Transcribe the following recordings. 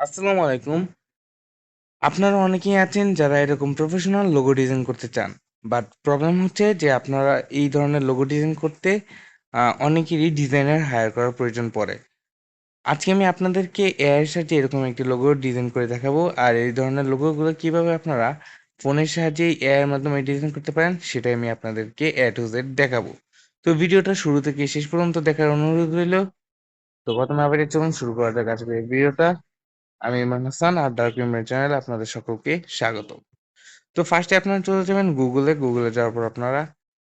আসসালামু আলাইকুম। আপনারা অনেকেই আছেন যারা এরকম প্রফেশনাল লোগো ডিজাইন করতে চান বাট প্রবলেম হচ্ছে যে আপনারা এই ধরনের লোগো ডিজাইন করতে অনেকেরই ডিজাইনার হায়ার করার প্রয়োজন পড়ে। আজকে আমি আপনাদেরকে এআই সাহায্যে এরকম একটি লোগো ডিজাইন করে দেখাবো, আর এই ধরনের লোগোগুলো কীভাবে আপনারা ফোনের সাহায্যে এআই এর মাধ্যমে ডিজাইন করতে পারেন, সেটাই আমি আপনাদেরকে এ টু জেড দেখাবো। তো ভিডিওটা শুরু থেকে শেষ পর্যন্ত দেখার অনুরোধ রইল। তো প্রথমে আবার চলুন শুরু করা যাক আজকের ভিডিওটা। আমি ইমরান হাসান, আর ডার্ক ইমরান চ্যানেলে আপনাদের সকলকে স্বাগত তো ফার্স্টে আপনারা চলে যাবেন গুগলে গুগলে যাওয়ার পর আপনারা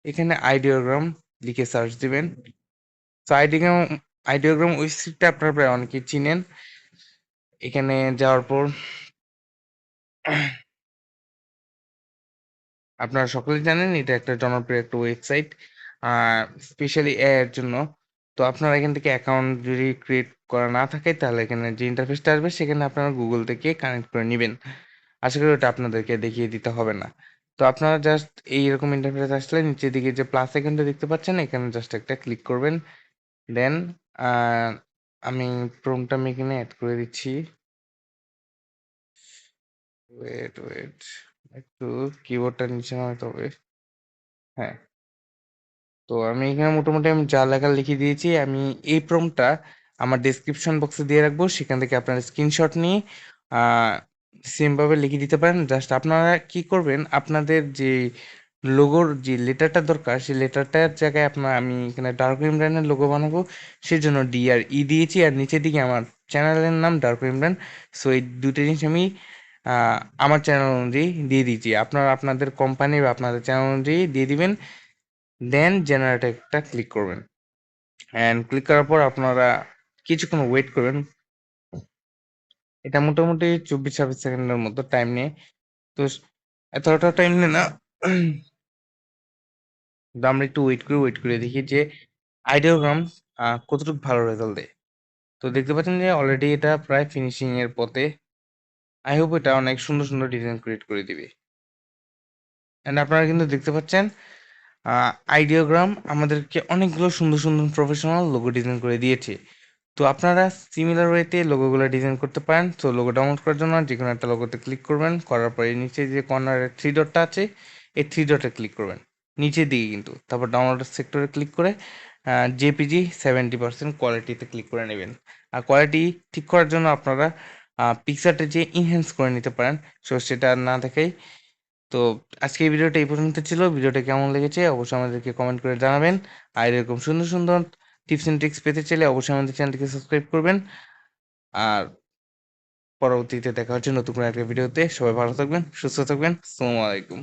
এখানে আইডিওগ্রাম লিখে সার্চ দিবেন। তো আইডিওগ্রাম আইডিওগ্রাম ওয়েবসাইটটা আপনারা প্রায় অনেকেই চিনেন। এখানে যাওয়ার পর আপনারা সকলেই জানেন এটা একটা জনপ্রিয় একটা ওয়েবসাইট স্পেশালি এর জন্য। তো আপনারা এখান থেকে অ্যাকাউন্ট যদি ক্রিয়েট করা না থাকে তাহলে এখানে যে ইন্টারফেসটা আসবে, সেখানে আপনারা গুগল থেকে কানেক্ট করে নেবেন। আশা করি ওটা আপনাদেরকে দেখিয়ে দিতে হবে না। তো আপনারা জাস্ট এইরকম ইন্টারফেস আসলে নিচের দিকে যে প্লাস আইকনটা দেখতে পাচ্ছেন, এখানে জাস্ট একটা ক্লিক করবেন। দেন আমি প্রোমটা আমি এখানে অ্যাড করে দিচ্ছি। ওয়েট ওয়েট একটু কিবোর্ডটা নিচে নামাতে হবে। হ্যাঁ। তো আমি এখানে মোটামুটি আমি যা লেখা লিখে দিয়েছি, আমি এই প্রম্পটটা আমার ডেসক্রিপশন বক্সে দিয়ে রাখব, সেখান থেকে আপনারা স্ক্রিনশট নিয়ে সেমভাবে লিখে দিতে পারেন। জাস্ট আপনারা কি করবেন, আপনাদের যে লোগোর যে লেটারটা দরকার, সেই লেটারটার জায়গায় আপনার, আমি এখানে ডার্ক ইমরানের লোগো বানাবো। সেই জন্য ডি আর ই দিয়েছি, আর নিচের দিকে আমার চ্যানেলের নাম ডার্ক ইমরান সো এই দুটো জিনিস আমি আমার চ্যানেল অনুযায়ী দিয়ে দিয়েছি। আপনারা আপনাদের কোম্পানি বা আপনাদের চ্যানেল অনুযায়ী দিয়ে দিবেন দেন জেনারেট একটা ক্লিক করবেন। অ্যান্ড ক্লিক করার পর আপনারা কিছুক্ষণ ওয়েট করবেন। এটা মোটামুটি চব্বিশ ছাব্বিশ সেকেন্ডের মতো টাইম নিয়ে। তো এতটা টাইম নেয় না, তো আমরা একটু ওয়েট করে ওয়েট করে দেখি যে আইডিওগ্রাম কতটুকু ভালো রেজাল্ট দেয়। তো দেখতে পাচ্ছেন যে অলরেডি এটা প্রায় ফিনিশিং এর পথে। আই হোপ এটা অনেক সুন্দর সুন্দর ডিজাইন ক্রিয়েট করে দিবে। অ্যান্ড আপনারা কিন্তু দেখতে পাচ্ছেন আইডিওগ্রাম আমাদেরকে অনেকগুলো সুন্দর সুন্দর প্রফেশনাল লোগো ডিজাইন করে দিয়েছে। তো আপনারা সিমিলার ওয়েতে লোগোগুলো ডিজাইন করতে পারেন। তো লোগো ডাউনলোড করার জন্য যে কোনো একটা লোগোতে ক্লিক করবেন। করার পরে নিচে যে কর্নারে থ্রি ডটটা আছে, এই থ্রি ডটে ক্লিক করবেন। নিচে দিকে কিন্তু। তারপর ডাউনলোড সেক্টরে ক্লিক করে জেপিজি সেভেন্টি পার্সেন্ট কোয়ালিটিতে ক্লিক করে নেবেন। আর কোয়ালিটি ঠিক করার জন্য আপনারা পিকচারটা যে ইনহ্যান্স করে নিতে পারেন সো সেটা না দেখাই। তো আজকে এই ভিডিওটা এই পর্যন্ত ছিল। ভিডিওটা কেমন লেগেছে অবশ্যই আমাদেরকে কমেন্ট করে জানাবেন। আর এরকম সুন্দর সুন্দর টিপস এন্ড ট্রিক্স পেতে চাইলে অবশ্যই আমাদের চ্যানেলটিকে সাবস্ক্রাইব করবেন। আর পরবর্তীতে দেখা হচ্ছে নতুন কোনো একটা ভিডিওতে। সবাই ভালো থাকবেন, সুস্থ থাকবেন। আসসালামু আলাইকুম।